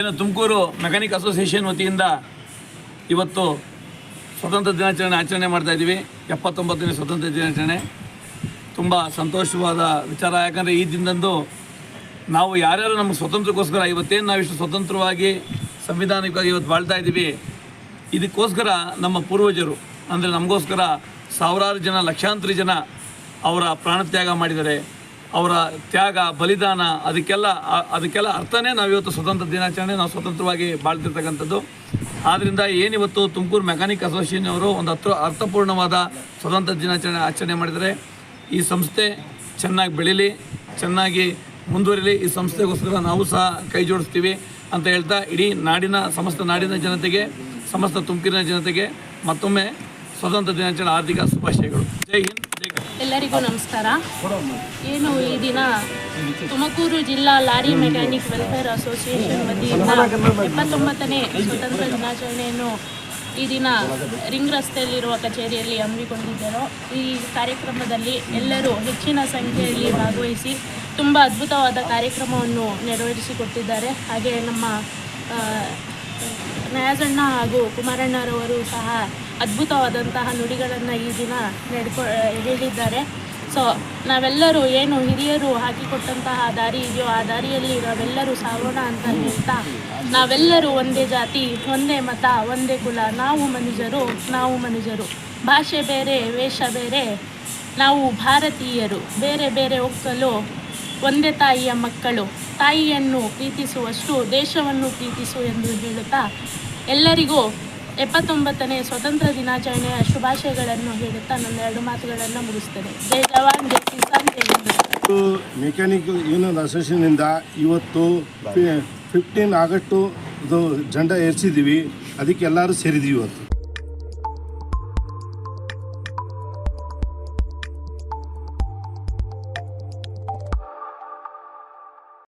Tumakuru mechanic association ವತಿಯಿಂದ ಇವತ್ತು ಸ್ವತಂತ್ರ ದಿನಾಚರಣೆ ಆಚರಣೆ ಮಾಡ್ತಾ ಇದ್ದೀವಿ. ಎಪ್ಪತ್ತೊಂಬತ್ತನೇ ಸ್ವತಂತ್ರ ದಿನಾಚರಣೆ. ತುಂಬ ಸಂತೋಷವಾದ ವಿಚಾರ. ಯಾಕಂದರೆ ಈ ದಿನದಂದು ನಾವು ಯಾರ್ಯಾರು ನಮ್ಮ ಸ್ವತಂತ್ರಕ್ಕೋಸ್ಕರ ಇವತ್ತೇನು ನಾವಿಷ್ಟು ಸ್ವತಂತ್ರವಾಗಿ, ಸಂವಿಧಾನಿಕವಾಗಿ ಇವತ್ತು ಬಾಳ್ತಾ ಇದ್ದೀವಿ, ಇದಕ್ಕೋಸ್ಕರ ನಮ್ಮ ಪೂರ್ವಜರು, ಅಂದರೆ ನಮಗೋಸ್ಕರ ಸಾವಿರಾರು ಜನ, ಲಕ್ಷಾಂತರ ಜನ ಅವರ ಪ್ರಾಣತ್ಯಾಗ ಮಾಡಿದ್ದಾರೆ. ಅವರ ತ್ಯಾಗ, ಬಲಿದಾನ, ಅದಕ್ಕೆಲ್ಲ ಅದಕ್ಕೆಲ್ಲ ಅರ್ಥನೇ ನಾವಿವತ್ತು ಸ್ವತಂತ್ರ ದಿನಾಚರಣೆ, ನಾವು ಸ್ವತಂತ್ರವಾಗಿ ಬಾಳ್ತಿರ್ತಕ್ಕಂಥದ್ದು ಆದ್ದರಿಂದ ಏನಿವತ್ತು ತುಮಕೂರು ಮೆಕ್ಯಾನಿಕ್ ಅಸೋಸಿಯೇಷನ್ ಅವರು ಒಂದು ಹತ್ರ ಅರ್ಥಪೂರ್ಣವಾದ ಸ್ವತಂತ್ರ ದಿನಾಚರಣೆ ಆಚರಣೆ ಮಾಡಿದರೆ, ಈ ಸಂಸ್ಥೆ ಚೆನ್ನಾಗಿ ಬೆಳೀಲಿ, ಚೆನ್ನಾಗಿ ಮುಂದುವರಿಲಿ, ಈ ಸಂಸ್ಥೆಗೋಸ್ಕರ ನಾವು ಸಹ ಕೈ ಜೋಡಿಸ್ತೀವಿ ಅಂತ ಹೇಳ್ತಾ ಇಡೀ ನಾಡಿನ, ಸಮಸ್ತ ನಾಡಿನ ಜನತೆಗೆ, ಸಮಸ್ತ ತುಮಕೂರಿನ ಜನತೆಗೆ ಮತ್ತೊಮ್ಮೆ ಸ್ವತಂತ್ರ ದಿನಾಚರಣೆ ಆರ್ಥಿಕ ಶುಭಾಶಯಗಳು ಜೈ ಹಿಂದ್. ಎಲ್ಲರಿಗೂ ನಮಸ್ಕಾರ. ಏನು ಈ ದಿನ ತುಮಕೂರು ಜಿಲ್ಲಾ ಲಾರಿ ಮೆಕ್ಯಾನಿಕ್ ವೆಲ್ಫೇರ್ ಅಸೋಸಿಯೇಷನ್ ವತಿಯಿಂದ ಇಪ್ಪತ್ತೊಂಬತ್ತನೇ ಸ್ವತಂತ್ರ ದಿನಾಚರಣೆಯನ್ನು ಈ ದಿನ ರಿಂಗ್ ರಸ್ತೆಯಲ್ಲಿರುವ ಕಚೇರಿಯಲ್ಲಿ ಹಮ್ಮಿಕೊಂಡಿದ್ದರು ಈ ಕಾರ್ಯಕ್ರಮದಲ್ಲಿ ಎಲ್ಲರೂ ಹೆಚ್ಚಿನ ಸಂಖ್ಯೆಯಲ್ಲಿ ಭಾಗವಹಿಸಿ ತುಂಬ ಅದ್ಭುತವಾದ ಕಾರ್ಯಕ್ರಮವನ್ನು ನೆರವೇರಿಸಿಕೊಟ್ಟಿದ್ದಾರೆ. ಹಾಗೆ ನಮ್ಮ ಆ, ನಯಾಜಣ್ಣ ಹಾಗೂ ಕುಮಾರಣ್ಣರವರು ಸಹ ಅದ್ಭುತವಾದಂತಹ ನುಡಿಗಳನ್ನು ಈ ದಿನ ನಡ್ಕೊ ಹೇಳಿದ್ದಾರೆ. ಸೊ ನಾವೆಲ್ಲರೂ ಏನು ಹಿರಿಯರು ಹಾಕಿಕೊಟ್ಟಂತಹ ದಾರಿ ಇದೆಯೋ ಆ ದಾರಿಯಲ್ಲಿ ನಾವೆಲ್ಲರೂ ಸಾಗೋಣ ಅಂತ ಹೇಳ್ತಾ ನಾವೆಲ್ಲರೂ ಒಂದೇ ಜಾತಿ ಒಂದೇ ಮತ ಒಂದೇ ಕುಲ ನಾವು ಮನುಜರು ನಾವು ಮನುಜರು. ಭಾಷೆ ಬೇರೆ ವೇಷ ಬೇರೆ ನಾವು ಭಾರತೀಯರು. ಬೇರೆ ಬೇರೆ ಒಕ್ಕಲು ಒಂದೇ ತಾಯಿಯ ಮಕ್ಕಳು. ತಾಯಿಯನ್ನು ಪ್ರೀತಿಸುವಷ್ಟು ದೇಶವನ್ನು ಪ್ರೀತಿಸು ಎಂದು ಹೇಳುತ್ತಾ ಎಲ್ಲರಿಗೂ ಎಪ್ಪತ್ತೊಂಬತ್ತನೇ ಸ್ವತಂತ್ರ ದಿನಾಚರಣೆಯ ಶುಭಾಶಯಗಳನ್ನು ಹೇಳುತ್ತಾ ನನ್ನ ಎರಡು ಮಾತುಗಳನ್ನು ಮುಗಿಸ್ತೇನೆ. ಜೈ ಜವಾನ್, ಜೈ ಕಿಸಾನ್, ಜೈ ಮೆಕ್ಯಾನಿಕ್ ಯೂನಿಯನ್ ಅಸೋಸಿಯೇಷನಿಂದ ಇವತ್ತು ಫಿಫ್ಟೀನ್ ಆಗಸ್ಟು ಇದು ಜಂಡ ಏರಿಸಿದ್ದೀವಿ. ಅದಕ್ಕೆ ಎಲ್ಲರೂ ಸೇರಿದ್ದೀವಿ ಇವತ್ತು.